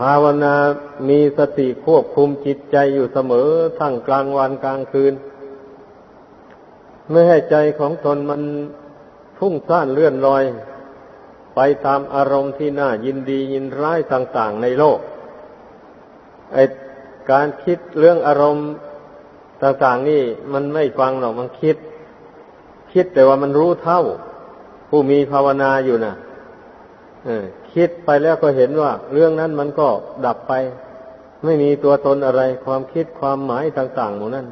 ภาวนามีสติควบคุมจิตใจอยู่เสมอทั้งกลางวันกลางคืน ไม่ให้ใจของตนมันพุ่งซ่านเลื่อนลอย ไปตามอารมณ์ที่น่ายินดียินร้ายต่างๆในโลกไอการคิดเรื่องอารมณ์ต่างๆนี่มันไม่ฟังหรอกมันคิด คิดแต่ว่ามันรู้เท่า ผู้มีภาวนาอยู่นะ่ะ คิดไปแล้วก็เห็นว่า เรื่องนั้นมันก็ดับไป ไม่มีตัวตนอะไร ความคิดความหมายต่างๆหมดนั้น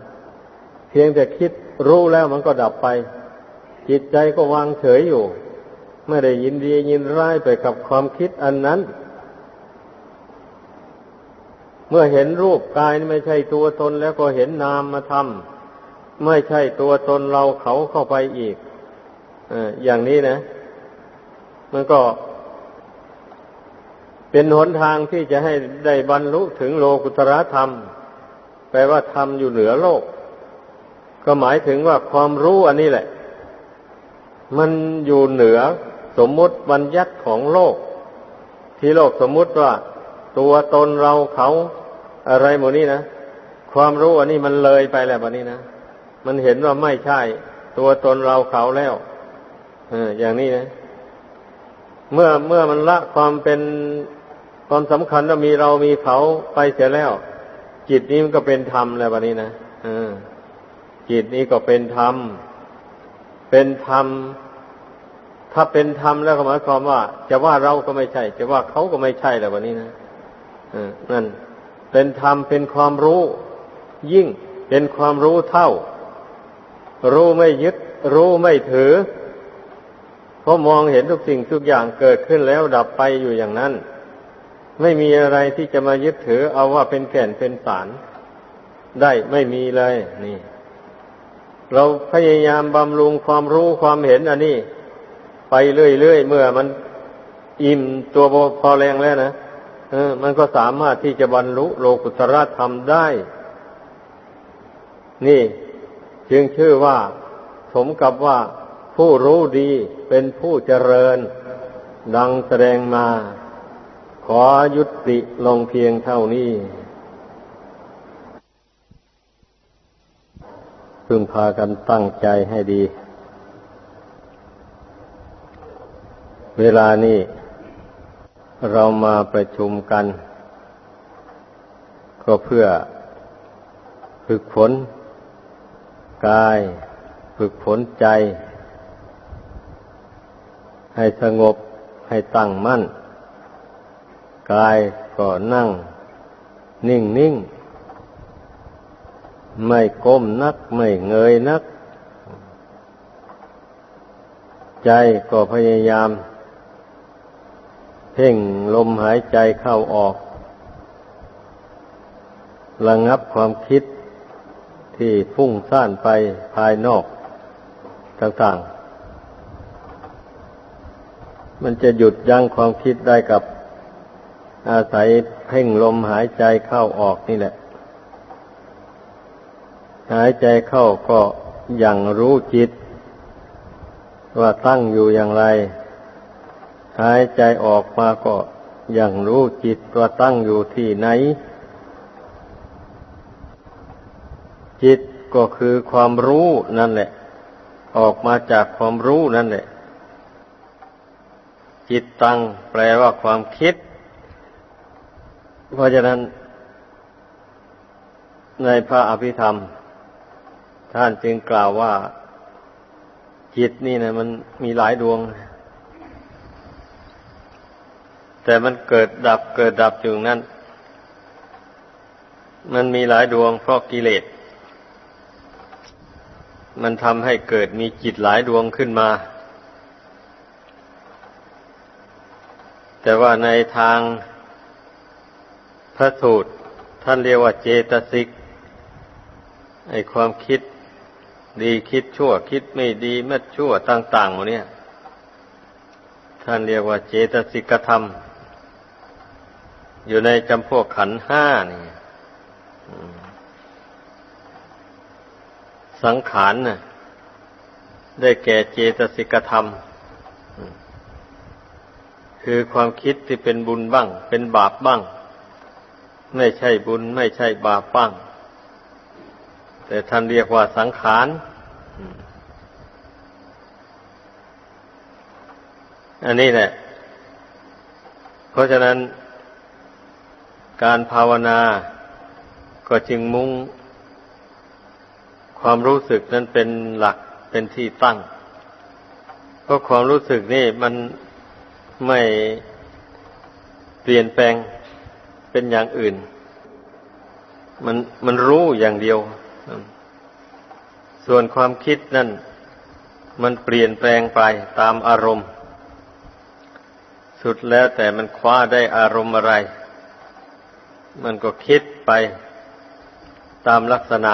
เพียงแต่คิดรู้แล้วมันก็ดับไป จิตใจก็วางเฉยอยู่ ไม่ได้ยินดียินร้ายไปกับความคิดอันนั้น เมื่อเห็นรูปกายไม่ใช่ตัวตนแล้วก็เห็นนามมาทำไม่ใช่ตัวตนเราเขาเข้าไปอีกอย่างนี้นะ มันก็ เป็นหนทางที่จะให้ได้บรรลุถึงโลกุตระธรรม แปลว่าธรรมอยู่เหนือโลก ก็หมายถึงว่าความรู้อันนี้แหละ มันอยู่เหนือสมมุติบัญญัติของโลก ที่โลกสมมุติว่า ตัวตนเราเขาอะไรหมดนี้นะความรู้อันนี้มันเลยไปแล้วแบบนี้นะมันเห็นว่าไม่ใช่ ตัวตนเราเขาแล้วเอออย่างนี้นะเมื่อเมื่อมันละความเป็น ความสำคัญว่ามีเรามีเขาไปเสียแล้ว จิตนี้มันก็เป็นธรรมแล้ววันนี้นะจิตนี้ก็เป็นธรรม เป็นธรรม ถ้าเป็นธรรมแล้วก็หมายความว่า จะว่าเราก็ไม่ใช่ จะว่าเขาก็ไม่ใช่แล้ววันนี้นะนั่น เป็นธรรมเป็นความรู้ ยิ่งเป็นความรู้เท่า รู้ไม่ยึด รู้ไม่ถือเพราะมองเห็นทุกสิ่งทุกอย่างเกิดขึ้นแล้วดับไปอยู่อย่างนั้น ไม่มีอะไรที่จะมายึดถือ เอาว่าเป็นแก่นเป็นสารได้ไม่มีเลย นี่ เราพยายามบำรุงความรู้ความเห็นอันนี้ ไปเรื่อยๆเมื่อมันอิ่มตัวพอแรงแล้วนะเออ มันก็สามารถที่จะบรรลุโลกุตระธรรมได้ นี่ จึงชื่อว่า สมกับว่าผู้รู้ดีเป็นผู้เจริญ ดังแสดงมา ขอยุติลงเพียงเท่านี้ พึงพากันตั้งใจให้ดี เวลานี้เรามาประชุมกัน ก็เพื่อฝึกฝนกาย ฝึกฝนใจ ให้สงบให้ตั้งมั่น กายก็นั่ง นิ่งนิ่งไม่ก้มนัก ไม่เงยนัก ใจก็พยายาม เพ่งลมหายใจเข้าออก ระงับความคิดที่ฟุ้งซ่านไปภายนอกต่างๆ มันจะหยุดยั้งความคิดได้กับ อาศัยเพ่งลมหายใจเข้าออกนี่แหละ หายใจเข้าก็อย่างรู้จิต ว่าตั้งอยู่อย่างไร หายใจออกมาก็อย่างรู้จิตว่าตั้งอยู่ที่ไหน จิตก็คือความรู้นั่นแหละ ออกมาจากความรู้นั่นแหละ จิตตั้งแปลว่าความคิด เพราะฉะนั้น ในพระอภิธรรม ท่านจึงกล่าวว่าจิตนี่นะมันมีหลายดวง แต่มันเกิดดับเกิดดับอยู่นั้นมันมีหลายดวงเพราะกิเลส มันทำให้เกิดมีจิตหลายดวงขึ้นมา แต่ว่าในทาง พระสูตร ท่านเรียกว่าเจตสิกไอความคิดดีคิดชั่ว คิดไม่ดีไม่ชั่วต่างๆหมดเนี่ย ท่านเรียกว่าเจตสิกธรรม อยู่ในจำพวกขันห้านี่สังขารน่ะ ได้แก่เจตสิกธรรม คือความคิดที่เป็นบุญบ้าง เป็นบาปบ้าง ไม่ใช่บุญไม่ใช่บาปบ้างแต่ท่านเรียกว่าสังขารอันนี้แหละ เพราะฉะนั้น การภาวนาก็จึงมุ่ง ความรู้สึกนั้นเป็นหลักเป็นที่ตั้ง เพราะความรู้สึกนี่มันไม่เปลี่ยนแปลง เป็นอย่างอื่น มันมันรู้อย่างเดียว ส่วนความคิดนั่น มันเปลี่ยนแปลงไปตามอารมณ์ สุดแล้วแต่มันคว้าได้อารมณ์อะไร มันก็คิดไปตามลักษณะ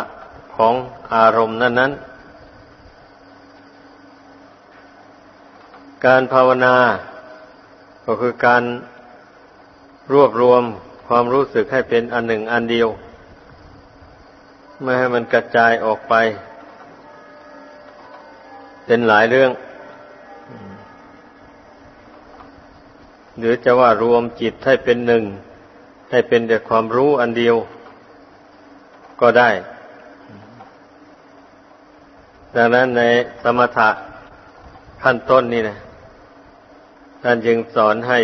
ของอารมณ์นั้น ๆ การภาวนาก็คือการรวบรวม ความรู้สึกให้เป็นอันหนึ่งอันเดียว ไม่ให้มันกระจายออกไป เป็นหลายเรื่อง หรือจะว่ารวมจิตให้เป็นหนึ่ง ให้เป็นแต่ความรู้อันเดียว ก็ได้ ดังนั้นในสมถะขั้นต้นนี่นะท่านจึงสอนให้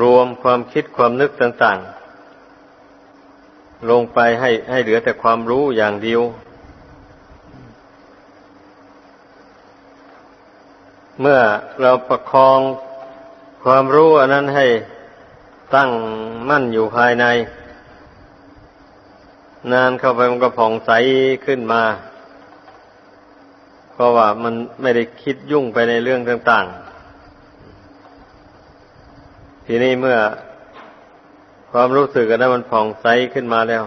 รวมความคิดความนึกต่าง ๆ ลงไปให้ให้เหลือแต่ความรู้อย่างเดียว เมื่อเราประคองความรู้อันนั้นให้ตั้งมั่นอยู่ภายใน นานเข้าไปมันก็ผ่องใสขึ้นมา เพราะว่ามันไม่ได้คิดยุ่งไปในเรื่องต่าง ๆ ทีนี้เมื่อความรู้สึกนนั้นมันผ่องใสขึ้นมาแล้ว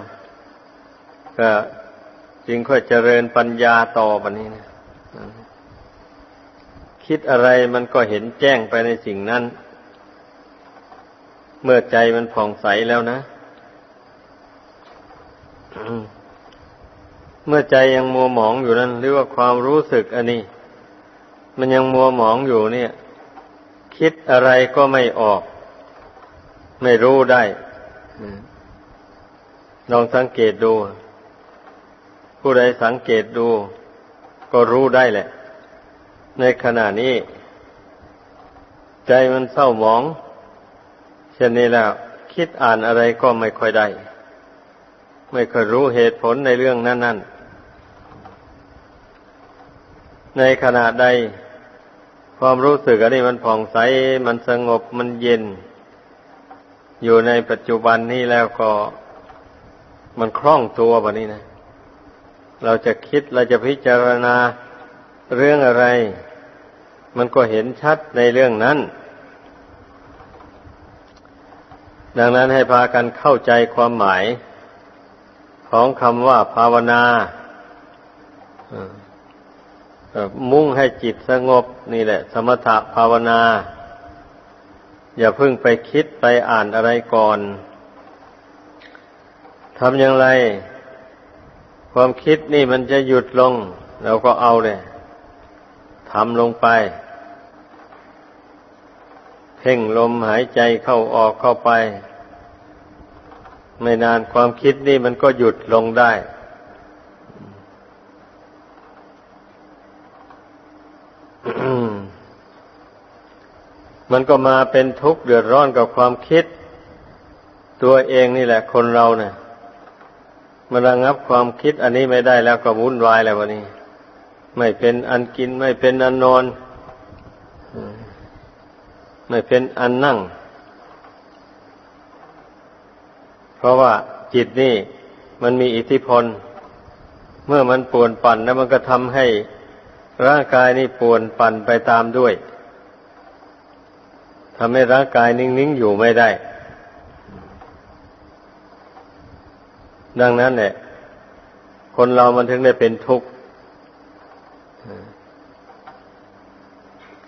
ก็จึงค่อยเจริญปัญญาต่อบันนี้นะคิดอะไรมันก็เห็นแจ้งไปในสิ่งนั้น เมื่อใจมันผ่องใสแล้วนะ เมื่อใจยังมัวหมองอยู่นั้นหรือว่าความรู้สึกอันนี้ มันยังมัวหมองอยู่เนี่ย คิดอะไรก็ไม่ออก ไม่รู้ได้ลองสังเกตดู ผู้ใดสังเกตดู ก็รู้ได้แหละ ในขณะนี้ ใจมันเศร้าหมองเช่นนี้แล้วคิดอ่านอะไรก็ไม่ค่อยได้ ไม่ค่อยรู้เหตุผลในเรื่องนั้น ๆ ในขณะใด ความรู้สึกอันนี้มันผ่องใส มันสงบมันเย็น อยู่ในปัจจุบันนี้แล้วก็มันคล่องตัวแบบนี้นะ เราจะคิดเราจะพิจารณาเรื่องอะไร มันก็เห็นชัดในเรื่องนั้น ดังนั้นให้พากันเข้าใจความหมาย ของคำว่าภาวนามุ่งให้จิตสงบนี่แหละ สมถะภาวนา อย่าเพิ่งไปคิดไปอ่านอะไรก่อนทำอย่างไร ความคิดนี่มันจะหยุดลงเราก็เอาเลยทำลงไป เพ่งลมหายใจเข้าออกเข้าไป ไม่นานความคิดนี่มันก็หยุดลงได้ มันก็มาเป็นทุกข์เดือดร้อนกับความคิด ตัวเองนี่แหละ คนเราเนะ่ยมันระงับความคิดอันนี้ไม่ได้แล้วก็วุ่นวายแล้ววันนี้ ไม่เป็นอันกินไม่เป็นอันนอน ไม่เป็นอันนั่ง เพราะว่าจิตนี่มันมีอิทธิพล เมื่อมันป่วนปั่นแล้วมันก็ทำให้ร่างกายนี่ป่วนปั่นไปตามด้วย ทำให้ร่างกายนิ่งๆอยู่ไม่ได้ ดังนั้นเนี่ยคนเรามันถึงได้เป็นทุกข์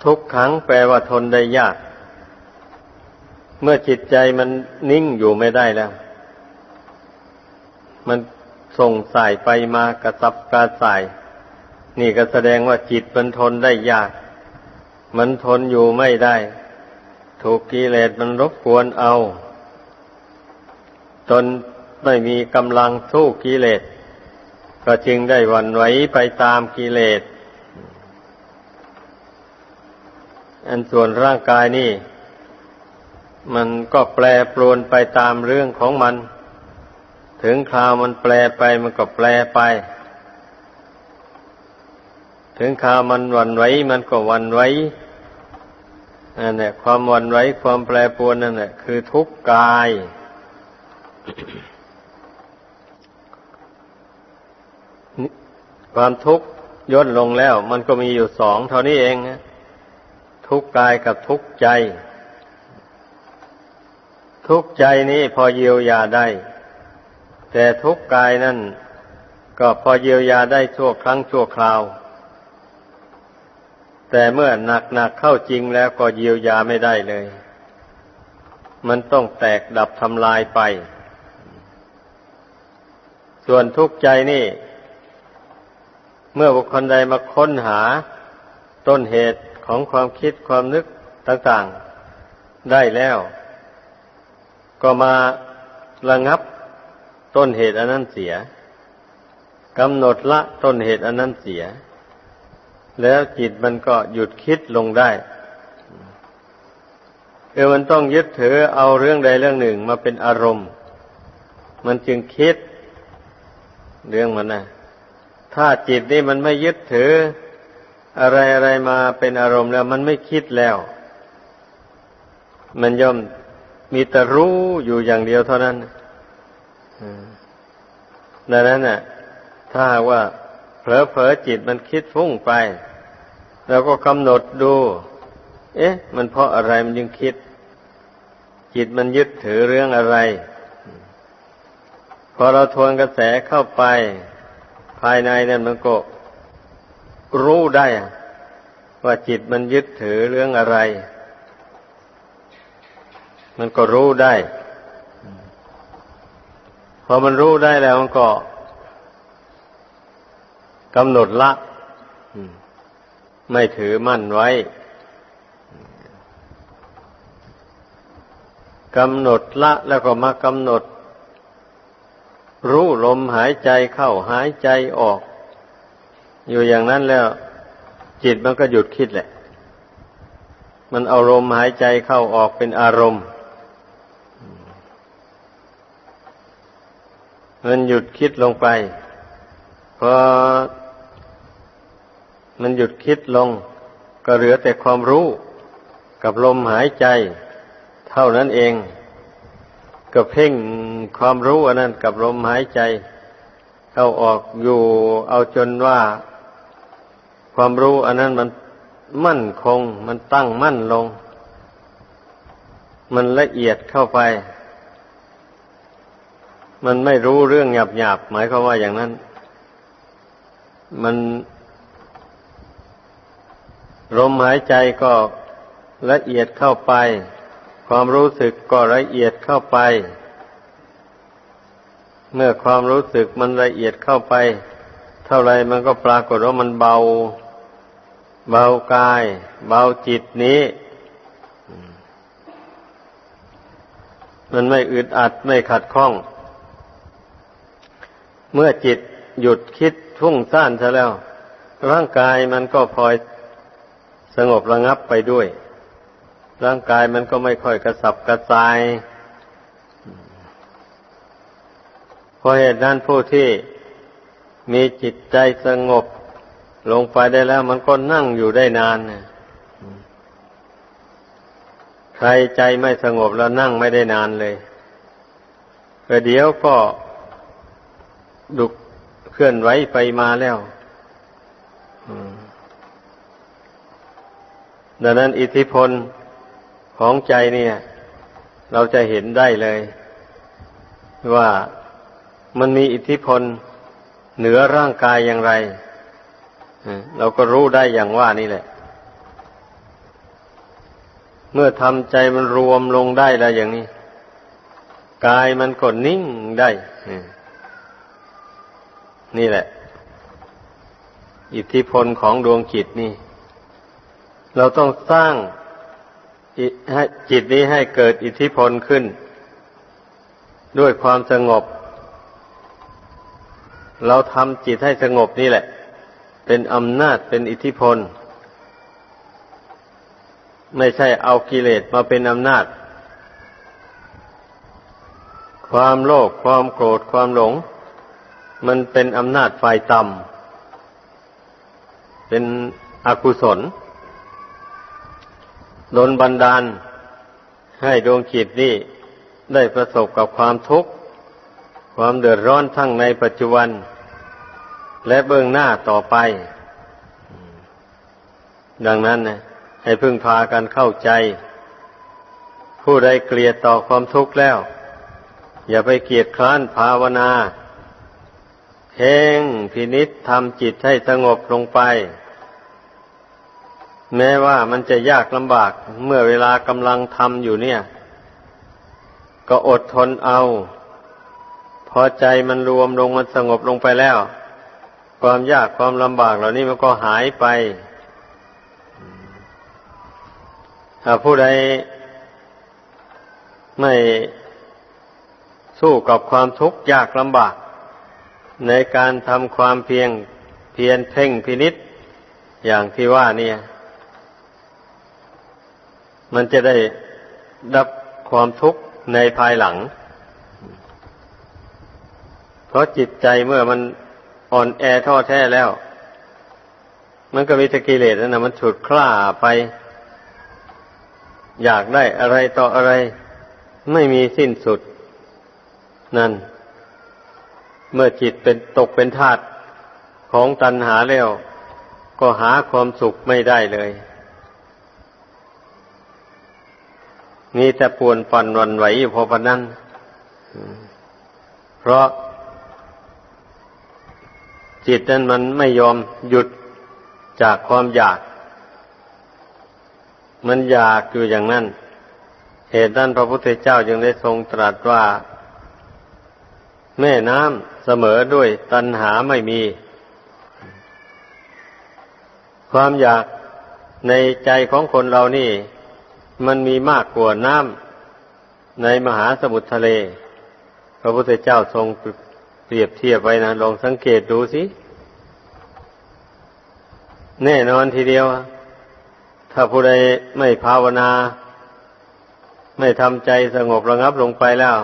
ทุกขังแปลว่าทนได้ยาก เมื่อจิตใจมันนิ่งอยู่ไม่ได้แล้ว มันส่งสายไปมากระซับกระสาย นี่ก็แสดงว่าจิตมันทนได้ยาก มันทนอยู่ไม่ได้ ถูกกิเลสมันรบกวนเอาตนไม่มีกำลังสู้กิเลส ก็จึงได้วันไหวไปตามกิเลส อันส่วนร่างกายนี่ มันก็แปรปรวนไปตามเรื่องของมัน ถึงคราวมันแปรไปมันก็แปรไป ถึงคราวมันวันไหวมันก็วันไหว นั่นแหละความวันไหวความแปรปรวนนั่นแหละคือทุกข์กาย ความทุกข์ย่นลงแล้ว มันก็มีอยู่สองเท่านี้เองนะทุกข์กายกับทุกข์ใจ ทุกข์ใจนี้พอเยียวยาได้ แต่ทุกข์กายนั่นก็พอเยียวยาได้ชั่วครั้งชั่วคราว แต่เมื่อหนักหนักเข้าจริงแล้วก็เยียวยาไม่ได้เลย มันต้องแตกดับทำลายไป ส่วนทุกข์ใจนี่ เมื่อบุคคลใดมาค้นหาต้นเหตุของความคิดความนึกต่างๆ ได้แล้ว ก็มาระงับต้นเหตุอันนั้นเสียกำหนดละต้นเหตุอันนั้นเสีย แล้วจิตมันก็หยุดคิดลงได้คือมันต้องยึดถือเอาเรื่องใดเรื่องหนึ่งมาเป็นอารมณ์ มันจึงคิดเรื่องมันนะถ้าจิตนี่มันไม่ยึดถือ อะไรอะไรมาเป็นอารมณ์แล้ว มันไม่คิดแล้ว มันย่อมมีแต่รู้อยู่อย่างเดียวเท่านั้นดังนั้นน่ะ ถ้าหากว่าเผลอๆจิตมันคิดฟุ้งไป แล้วก็กำหนดดู เอ๊ะ มันเพราะอะไรมันยังคิด จิตมันยึดถือเรื่องอะไร พอเราทวนกระแสเข้าไป ภายในนั่นมันก็รู้ได้ ว่าจิตมันยึดถือเรื่องอะไร มันก็รู้ได้ พอมันรู้ได้แล้วมันก็กำหนดละ ไม่ถือมั่นไว้ กำหนดละแล้วก็มากำหนด รู้ลมหายใจเข้าหายใจออก อยู่อย่างนั้นแล้ว จิตมันก็หยุดคิดแหละ มันอาลมณ์หายใจเข้าออกเป็นอารมณ์มันหยุดคิดลงไปพอ มันหยุดคิดลง ก็เหลือแต่ความรู้กับลมหายใจ เท่านั้นเอง ก็เพ่งความรู้อันนั้นกับลมหายใจ เข้าออกอยู่เอาจนว่า ความรู้อันนั้นมันมั่นคง มันตั้งมั่นลง มันละเอียดเข้าไป มันไม่รู้เรื่องหยาบหยาบหมายความว่าอย่างนั้น มัน ลมหายใจก็ละเอียดเข้าไป ความรู้สึกก็ละเอียดเข้าไป เมื่อความรู้สึกมันละเอียดเข้าไป เท่าไรมันก็ปรากฏว่ามันเบา เบากาย เบาจิตนี้ มันไม่อึดอัดไม่ขัดข้อง เมื่อจิตหยุดคิดทุ่งซ่านซะแล้ว ร่างกายมันก็พลอย งบระงับไปด้วย ร่างกายมันก็ไม่ค่อยกระสับกระส่ายเพราะเหตุนั้นผู้ที่มีจิตใจสงบลงไปได้แล้ว มันก็นั่งอยู่ได้นานนะใครใจไม่สงบแล้วนั่งไม่ได้นานเลยเดี๋ยวก็ดุกเคลื่อนไหวไปมาแล้ว ดังนั้นอิทธิพลของใจเนี่ย เราจะเห็นได้เลย ว่ามันมีอิทธิพลเหนือร่างกายอย่างไร เราก็รู้ได้อย่างว่านี่แหละ เมื่อทำใจมันรวมลงได้แล้วอย่างนี้ กายมันก็นิ่งได้ นี่แหละ อิทธิพลของดวงจิตนี่ เราต้องสร้างจิตนี้ให้เกิดอิทธิพลขึ้น ด้วยความสงบ เราทำจิตให้สงบนี่แหละ เป็นอำนาจเป็นอิทธิพล ไม่ใช่เอากิเลสมาเป็นอำนาจ ความโลภความโกรธความหลง มันเป็นอำนาจฝ่ายต่ำเป็นอกุศล ดนบันดาล ให้ดวงจิตนี่ได้ประสบกับความทุกข์ ความเดือดร้อนทั้งในปัจจุบัน และเบื้องหน้าต่อไป ดังนั้นนะให้พึ่งพากันเข้าใจ ผู้ใดเกลียดต่อความทุกข์แล้ว อย่าไปเกียดคร้านภาวนาเพ่งพินิษทำจิตให้สงบลงไป แม้ว่ามันจะยากลำบากเมื่อเวลากำลังทำอยู่เนี่ย ก็อดทนเอา พอใจมันรวมลงมันสงบลงไปแล้ว ความยากความลำบากเหล่านี้มันก็หายไป ถ้าผู้ใดไม่สู้กับความทุกข์ยากลำบาก ในการทำความเพียงเพียรเพ่งพินิษอย่างที่ว่าเนี่ย มันจะได้ดับความทุกข์ในภายหลัง เพราะจิตใจเมื่อมันอ่อนแอท้อแท้แล้ว มันก็มีตะกิเลสนั่นนะมันฉุดคล้าไป อยากได้อะไรต่ออะไร ไม่มีสิ้นสุด นั่น เมื่อจิตเป็นตกเป็นทาตของตัณหาแล้ว ก็หาความสุขไม่ได้เลย มีแต่ปวนปันวันไหวอยู่พอปานนั้นเพราะจิตนั้นมันไม่ยอมหยุดจากความอยาก มันอยากอยู่อย่างนั้น เหตุนั้นพระพุทธเจ้าจึงได้ทรงตรัสว่า แม่น้ำเสมอด้วยตัณหาไม่มี ความอยากในใจของคนเรานี่ มันมีมากกว่าน้ำในมหาสมุทรทะเล พระพุทธเจ้าทรงเปรียบเทียบไว้นะลองสังเกตดูสิ แน่นอนทีเดียว ถ้าผู้ใดไม่ภาวนา ไม่ทำใจสงบระงับลงไปแล้ว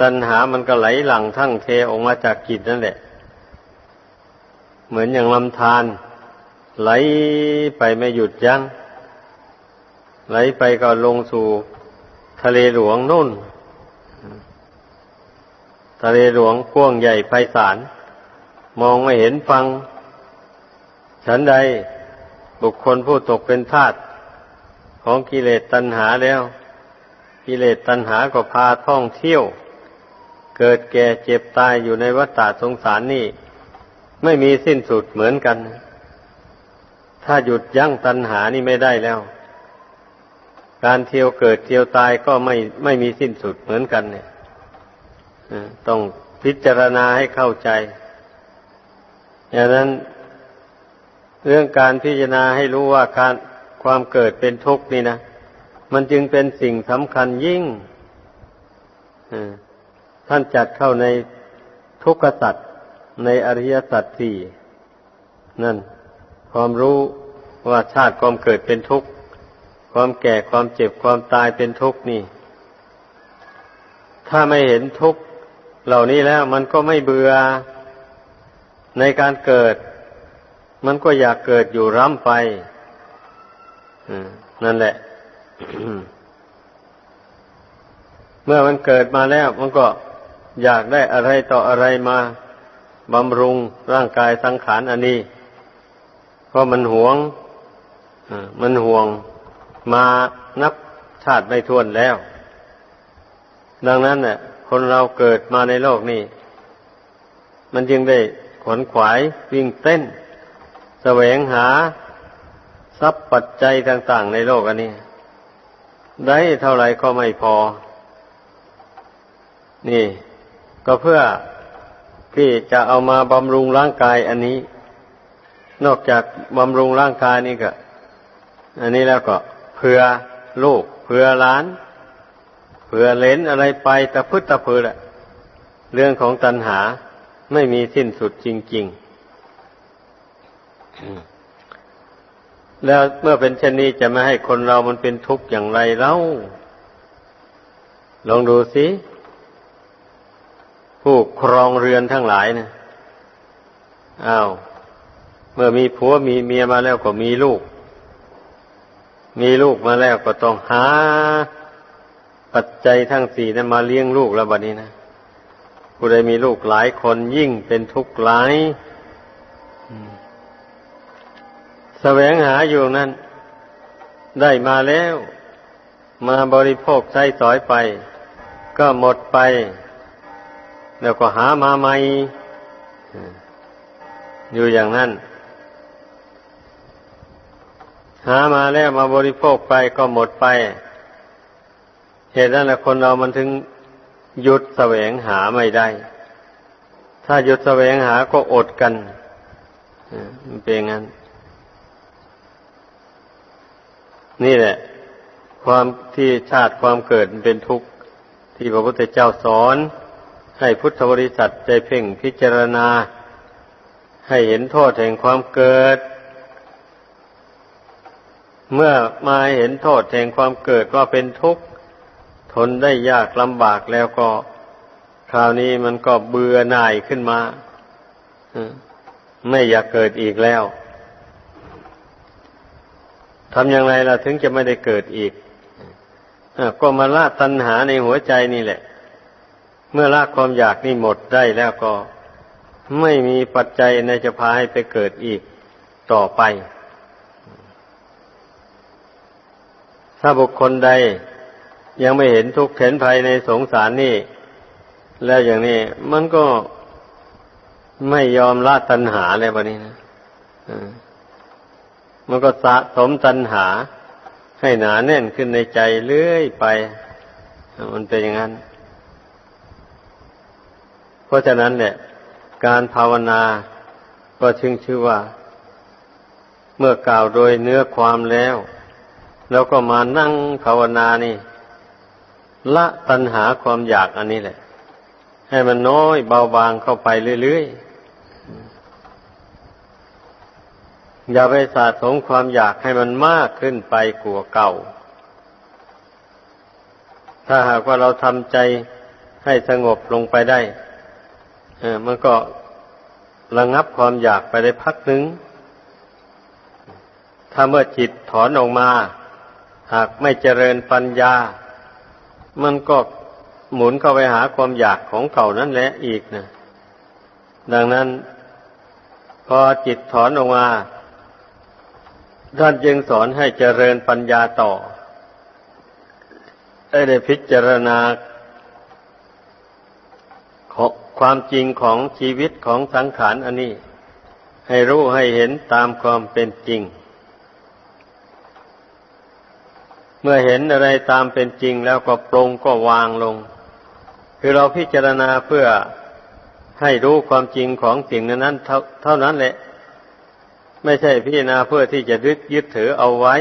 ตัณหามันก็ไหลหลั่งทั้งเทออกมาจากจิตนั่นแหละ เหมือนอย่างลำธารไหลไปไม่หยุดยัง้ง ไหลไปก็ลงสู่ทะเลหลวงนู่น ทะเลหลวงกว้างใหญ่ไพศาลมองไม่เห็นฟัง ฉันใดบุคคลผู้ตกเป็นทาสของกิเลสตัณหาแล้ว กิเลสตัณหาก็พาท่องเที่ยว เกิดแก่เจ็บตายอยู่ในวัฏฏะสงสารนี่ ไม่มีสิ้นสุดเหมือนกัน ถ้าหยุดยั้งตัณหานี่ไม่ได้แล้ว การเที่ยวเกิดเที่ยวตายก็ไม่ไม่มีสิ้นสุดเหมือนกัน เนี่ยต้องพิจารณาให้เข้าใจอย่างนั้นเรื่องการพิจารณาให้รู้ว่าการความเกิดเป็นทุกข์นี่นะมันจึงเป็นสิ่งสำคัญยิ่งท่านจัดเข้าในทุกขสัตว์ในอริยสัจสี่นั่น ความรู้ว่าชาติความเกิดเป็นทุกข์ ความแก่ความเจ็บความตายเป็นทุกข์นี่ ถ้าไม่เห็นทุกข์เหล่านี้แล้ว มันก็ไม่เบื่อในการเกิด มันก็อยากเกิดอยู่ร่ำไปนั่นแหละ เมื่อมันเกิดมาแล้ว มันก็อยากได้อะไรต่ออะไรมาบำรุงร่างกายสังขารอันนี้ เพราะมันหวงมันห่วง มานับชาติไม่ทวนแล้ว ดังนั้นเนี่ยคนเราเกิดมาในโลกนี้ มันจึงได้ขวนขวายวิ่งเต้นแสวงหาทรัพย์ปัจจัยต่าง ๆ ในโลกอันนี้ ได้เท่าไหร่ก็ไม่พอ นี่ ก็เพื่อที่จะเอามาบำรุงร่างกายอันนี้ นอกจากบำรุงร่างกายนี่ก็ อันนี้แล้วก็ เพื่อลูกเพื่อล้านเผื่อเลนอะไรไปตะพึดตะพือแหละเรื่องของตัณหาไม่มีสิ้นสุดจริง ๆ แล้วเมื่อเป็นเช่นนี้จะไม่ให้คนเรามันเป็นทุกข์อย่างไรเล่า ลองดูสิ ผู้ครองเรือนทั้งหลายนะอ้าว เมื่อมีผัวมีเมียมาแล้วก็มีลูก มีลูกมาแล้วก็ต้องหา ปัจจัยทั้งสี่นั้นมาเลี้ยงลูกแล้วบัดนี้นะผู้ใดมีลูกหลายคนยิ่งเป็นทุกข์หลายแสวงหาอยู่นั้น ได้มาแล้ว มาบริโภคใช้สอยไป ก็หมดไป แล้วก็หามาใหม่อยู่อย่างนั้น หามาแล้วมาบริโภคไปก็หมดไป เหตุนั้นแหละคนเรามันถึงหยุดแสวงหาไม่ได้ ถ้าหยุดแสวงหาก็อดกันมันเป็นงั้น นี่แหละ ความที่ชาติความเกิดมันเป็นทุกข์ที่พระพุทธเจ้าสอน ให้พุทธบริษัทใจเพ่งพิจารณา ให้เห็นโทษแห่งความเกิด เมื่อมาเห็นโทษแห่งความเกิดว่าเป็นทุกข์ทนได้ยากลำบากแล้วก็ คราวนี้มันก็เบื่อหน่ายขึ้นมาไม่อยากเกิดอีกแล้วทำอย่างไรล่ะถึงจะไม่ได้เกิดอีกก็มาละตัณหาในหัวใจนี่แหละ เมื่อละความอยากนี่หมดได้แล้วก็ ไม่มีปัจจัยในจะพาให้ไปเกิดอีกต่อไป ถ้าบุคคลใดยังไม่เห็นทุกข์เห็นภัยในสงสารนี่ แล้วอย่างนี้มันก็ไม่ยอมละตัณหาเลยบะนี้นะมันก็สะสมตัณหา ให้หนาแน่นขึ้นในใจเรื่อยไป มันเป็นอย่างนั้น เพราะฉะนั้นเนี่ย การภาวนาก็ชื่อชื่อว่า เมื่อกล่าวโดยเนื้อความแล้ว แล้วก็มานั่งภาวนานี่ ละตัณหาความอยากอันนี้แหละ ให้มันน้อยเบาบางเข้าไปเรื่อยๆ อย่าไปสะสมความอยากให้มันมากขึ้นไปกว่าเก่า ถ้าหากว่าเราทำใจให้สงบลงไปได้เออมันก็ระงับความอยากไปได้พักหนึ่งถ้าเมื่อจิตถอนออกมา หากไม่เจริญปัญญา มันก็หมุนเข้าไปหาความอยากของเก่านั่นแหละอีกนะดังนั้น พอจิตถอนออกมาท่านจึงสอนให้เจริญปัญญาต่อได้พิจารณาความจริงของชีวิตของสังขารอันนี้ ให้รู้ให้เห็นตามความเป็นจริง เมื่อเห็นอะไรตามเป็นจริงแล้วก็ปรงก็วางลง คือเราพิจารณาเพื่อให้รู้ความจริงของสิ่งนั้นเท่าเท่านั้นแหละ ไม่ใช่พิจารณาเพื่อที่จะยึดยึดถือเอาไว้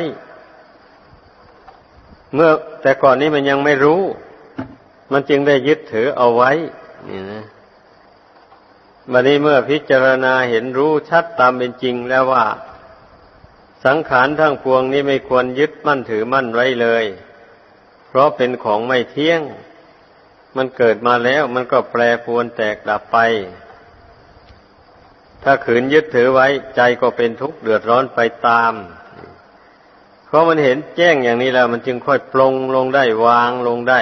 เมื่อแต่ก่อนนี้มันยังไม่รู้ มันจึงได้ยึดถือเอาไว้ นี่นะวันนี้เมื่อพิจารณาเห็นรู้ชัดตามเป็นจริงแล้วว่า สังขารทั้งปวงนี้ไม่ควรยึดมั่นถือมั่นไว้เลย เพราะเป็นของไม่เที่ยง มันเกิดมาแล้วมันก็แปรปรวนแตกดับไป ถ้าขืนยึดถือไว้ใจก็เป็นทุกข์เดือดร้อนไปตาม เพราะมันเห็นแจ้งอย่างนี้แล้ว มันจึงค่อยปลงลงได้วางลงได้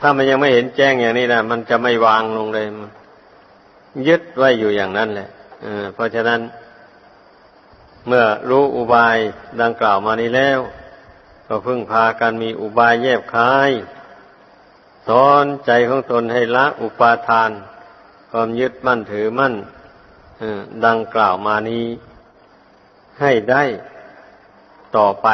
ถ้ามันยังไม่เห็นแจ้งอย่างนี้นะมันจะไม่วางลงเลย ยึดไว้อยู่อย่างนั้นแหละ เพราะฉะนั้น เมื่อรู้อุบายดังกล่าวมานี้แล้ว ก็พึ่งพากันมีอุบายแยบคายสอนใจของตนให้ละอุปาทาน ความยึดมั่นถือมั่นดังกล่าวมานี้ให้ได้ต่อไป